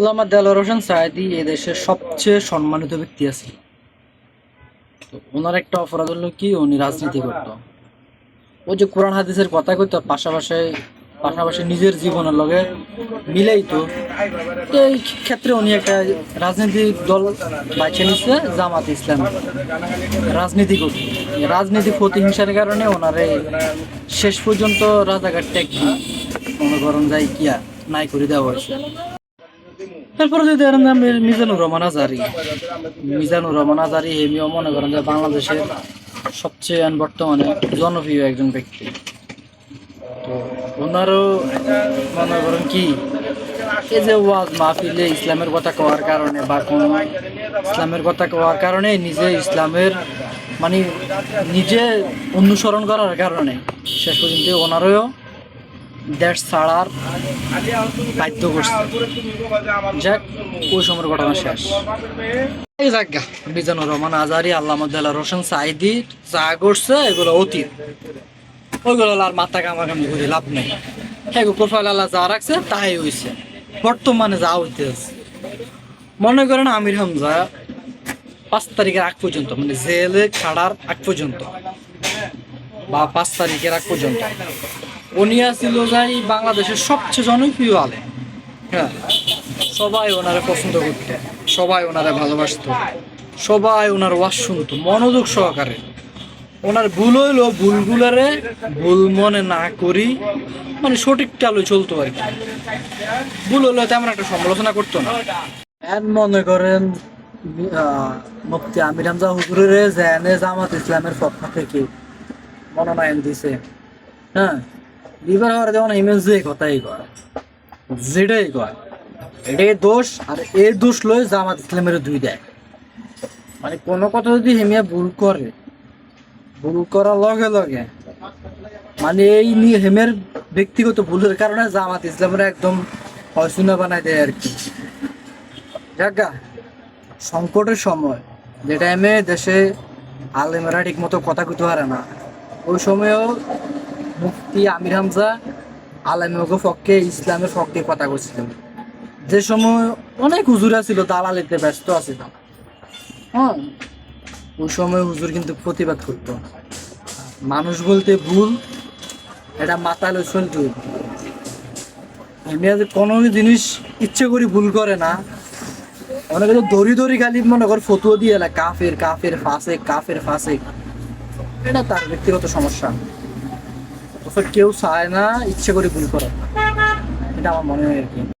আল্লামা দেলোয়ার হোসেন সায়েদি এই দেশের সবচেয়ে সম্মানিত ব্যক্তি আছে তো ওনার একটা অপরাধ হলো কি? উনি রাজনীতি করতো। যে কোরআন হাদিসের কথা কইতো, পাশাপাশি পাশাপাশি নিজের জীবনের লগে মিলেই তো এই ক্ষেত্রে উনি একটা রাজনৈতিক দল বাছে নিচ্ছে জামাত ইসলাম। রাজনীতি করতে। রাজনীতি প্রতিহিংসার কারণে ওনার শেষ পর্যন্ত রাজাঘাট ট্যাগ মনে করেন যাই কিয়া নাই করে দেওয়া হয়েছে। এরপরে যদি এর নাম মিজানুর রহমান আজারি। মিজানুর রহমান আজারি হেমিও মনে করেন যে বাংলাদেশের সবচেয়ে বর্তমানে জনপ্রিয় একজন ব্যক্তি। তো ওনারও মনে করেন কি, এই যে ওয়াজ মাহফিলে ইসলামের কথা কওয়ার কারণে বা কোন ইসলামের কথা কওয়ার কারণে নিজে ইসলামের মানে নিজে অনুসরণ করার কারণে শেষ পর্যন্ত ওনারও দেশ ছাড়ার বাধ্য করছে। যাক ওই সময়ের ঘটনা শেষ। গা, মিজানুর রহমান আজারি আল্লাহ রোশন সাইদি যা করছে এগুলো অতীত। ওইগুলো আর মাথা কামাকামি করে লাভ নেই। হ্যাঁ প্রোফাইল আল্লাহ যা রাখছে তাই হইছে। বর্তমানে যা হইতেছে। মনে করেন আমির হামজা পাঁচ তারিখের আগ পর্যন্ত মানে জেলে ছাড়ার আগ পর্যন্ত বা পাঁচ তারিখের আগ পর্যন্ত উনি ছিল যাই বাংলাদেশের সবচেয়ে জনপ্রিয় আলেম। হ্যাঁ সবাই ওনারে পছন্দ করতে, সবাই ওনারে ভালোবাসতো, সবাই ওনার ওয়াজ শুনতো, মনোযোগ সহকারে। ওনার ভুল হইল, ভুলগুলারে ভুল মনে না করি মানে সঠিক চালু চলতো আর কি। ভুল হইল তেমন একটা সমালোচনা করতো না। মনে করেন মুফতি আমির হামজা হুজুরের জামাত ইসলামের পক্ষ থেকে মনোনয়ন দিছে। হ্যাঁ লিভার হওয়ার যেমন যে কথাই কয়, যেটাই কয়, এটাই দোষ আর এই দোষ লই জামাত ইসলামের দুই দেয়। মানে কোনো কথা যদি হেমিয়া ভুল করে, ভুল করার লগে লগে মানে এই নিয়ে হেমের ব্যক্তিগত ভুলের কারণে জামাত ইসলামের একদম অসুনা বানাই দেয় আর কি। জাগা সংকটের সময়, যে টাইমে দেশে আলেমেরা ঠিক মতো কথা কইতে পারে না, ওই সময়ও মুফতি আমির হামজা আলেমের পক্ষে ইসলামের পক্ষে কথা কইছিলেন। যে সময় অনেক হুজুরা ছিল দালালিতে ব্যস্ত আছিল। হ্যাঁ ওই সময় হুজুর কিন্তু প্রতিবাদ করতো। মানুষ বলতে ভুল, এটা মাতালে চলতে। এমনি কোনো জিনিস ইচ্ছে করে ভুল করে না। অনেকে তো দড়ি দড়ি খালি মনে কর ফতুয়া দিয়ে এলা, কাফের কাফের ফাঁসে কাফের ফাঁসে। এটা তার ব্যক্তিগত সমস্যা। অথচ কেউ চায় না ইচ্ছে করে ভুল করে এটা আমার মনে হয় আর কি।